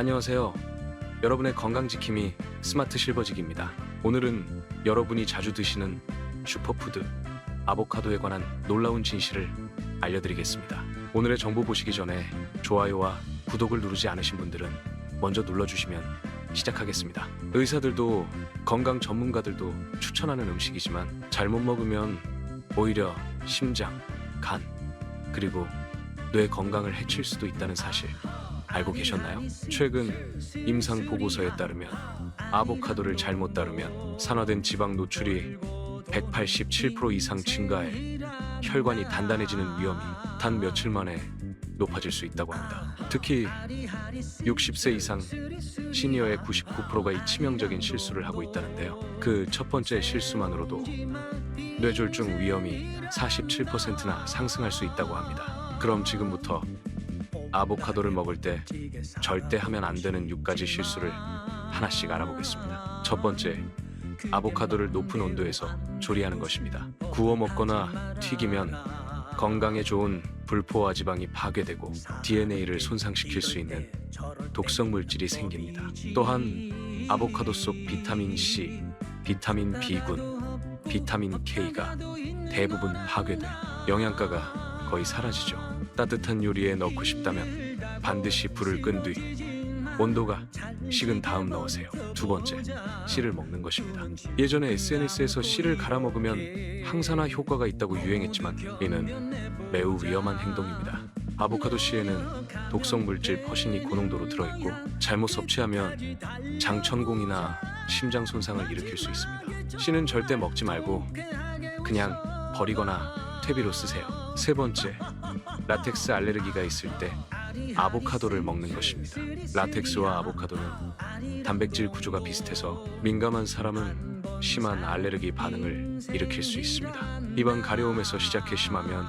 안녕하세요. 여러분의 건강 지킴이 스마트 실버직입니다. 오늘은 여러분이 자주 드시는 슈퍼푸드 아보카도에 관한 놀라운 진실을 알려드리겠습니다. 오늘의 정보 보시기 전에 좋아요와 구독을 누르지 않으신 분들은 먼저 눌러주시면 시작하겠습니다. 의사들도 건강 전문가들도 추천하는 음식이지만 잘못 먹으면 오히려 심장, 간, 그리고 뇌 건강을 해칠 수도 있다는 사실 알고 계셨나요? 최근 임상 보고서에 따르면 아보카도를 잘못 따르면 산화된 지방 노출이 187% 이상 증가해 혈관이 단단해지는 위험이 단 며칠 만에 높아질 수 있다고 합니다. 특히 60세 이상 시니어의 99%가 이 치명적인 실수를 하고 있다는데요. 그 첫 번째 실수만으로도 뇌졸중 위험이 47%나 상승할 수 있다고 합니다. 그럼 지금부터 아보카도를 먹을 때 절대 하면 안 되는 6가지 실수를 하나씩 알아보겠습니다. 첫 번째, 아보카도를 높은 온도에서 조리하는 것입니다. 구워 먹거나 튀기면 건강에 좋은 불포화 지방이 파괴되고 DNA를 손상시킬 수 있는 독성 물질이 생깁니다. 또한 아보카도 속 비타민 C, 비타민 B군, 비타민 K가 대부분 파괴돼 영양가가 거의 사라지죠. 따뜻한 요리에 넣고 싶다면 반드시 불을 끈 뒤 온도가 식은 다음 넣으세요. 두 번째, 씨를 먹는 것입니다. 예전에 SNS에서 씨를 갈아 먹으면 항산화 효과가 있다고 유행했지만 이는 매우 위험한 행동입니다. 아보카도 씨에는 독성 물질 퍼신이 고농도로 들어있고 잘못 섭취하면 장천공이나 심장 손상을 일으킬 수 있습니다. 씨는 절대 먹지 말고 그냥 버리거나 퇴비로 쓰세요. 세 번째, 라텍스 알레르기가 있을 때 아보카도를 먹는 것입니다. 라텍스와 아보카도는 단백질 구조가 비슷해서 민감한 사람은 심한 알레르기 반응을 일으킬 수 있습니다. 입안 가려움에서 시작해 심하면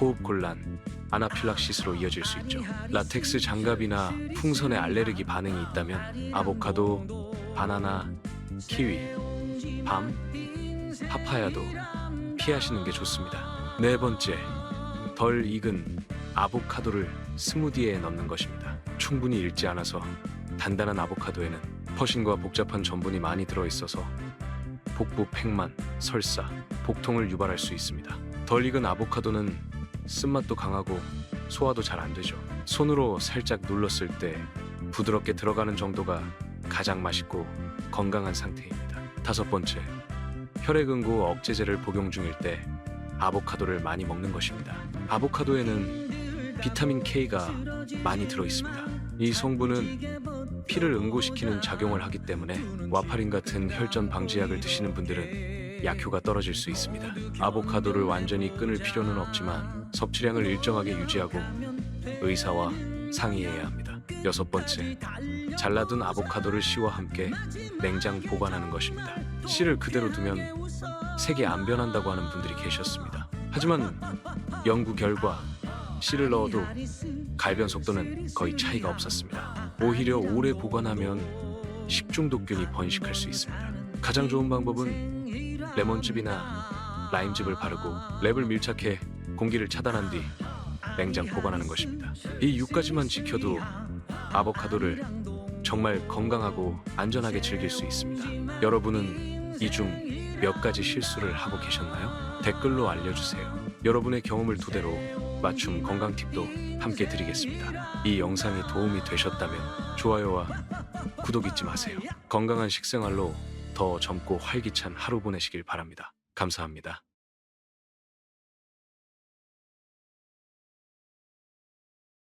호흡 곤란, 아나필락시스로 이어질 수 있죠. 라텍스 장갑이나 풍선에 알레르기 반응이 있다면 아보카도, 바나나, 키위, 밤, 파파야도 피하시는 게 좋습니다. 네 번째, 덜 익은 아보카도를 스무디에 넣는 것입니다. 충분히 익지 않아서 단단한 아보카도에는 퍼신과 복잡한 전분이 많이 들어있어서 복부 팽만, 설사, 복통을 유발할 수 있습니다. 덜 익은 아보카도는 쓴맛도 강하고 소화도 잘 안 되죠. 손으로 살짝 눌렀을 때 부드럽게 들어가는 정도가 가장 맛있고 건강한 상태입니다. 다섯 번째, 혈액응고 억제제를 복용 중일 때 아보카도를 많이 먹는 것입니다. 아보카도에는 비타민 K가 많이 들어 있습니다. 이 성분은 피를 응고시키는 작용을 하기 때문에 와파린 같은 혈전 방지약을 드시는 분들은 약효가 떨어질 수 있습니다. 아보카도를 완전히 끊을 필요는 없지만 섭취량을 일정하게 유지하고 의사와 상의해야 합니다. 여섯 번째, 잘라둔 아보카도를 씨와 함께 냉장 보관하는 것입니다. 씨를 그대로 두면 색이 안 변한다고 하는 분들이 계셨습니다. 하지만 연구 결과 씨를 넣어도 갈변 속도는 거의 차이가 없었습니다. 오히려 오래 보관하면 식중독균이 번식할 수 있습니다. 가장 좋은 방법은 레몬즙이나 라임즙을 바르고 랩을 밀착해 공기를 차단한 뒤 냉장 보관하는 것입니다. 이 6가지만 지켜도 아보카도를 정말 건강하고 안전하게 즐길 수 있습니다. 여러분은 이 중 몇 가지 실수를 하고 계셨나요? 댓글로 알려주세요. 여러분의 경험을 토대로 맞춤 건강 팁도 함께 드리겠습니다. 이 영상이 도움이 되셨다면 좋아요와 구독 잊지 마세요. 건강한 식생활로 더 젊고 활기찬 하루 보내시길 바랍니다. 감사합니다.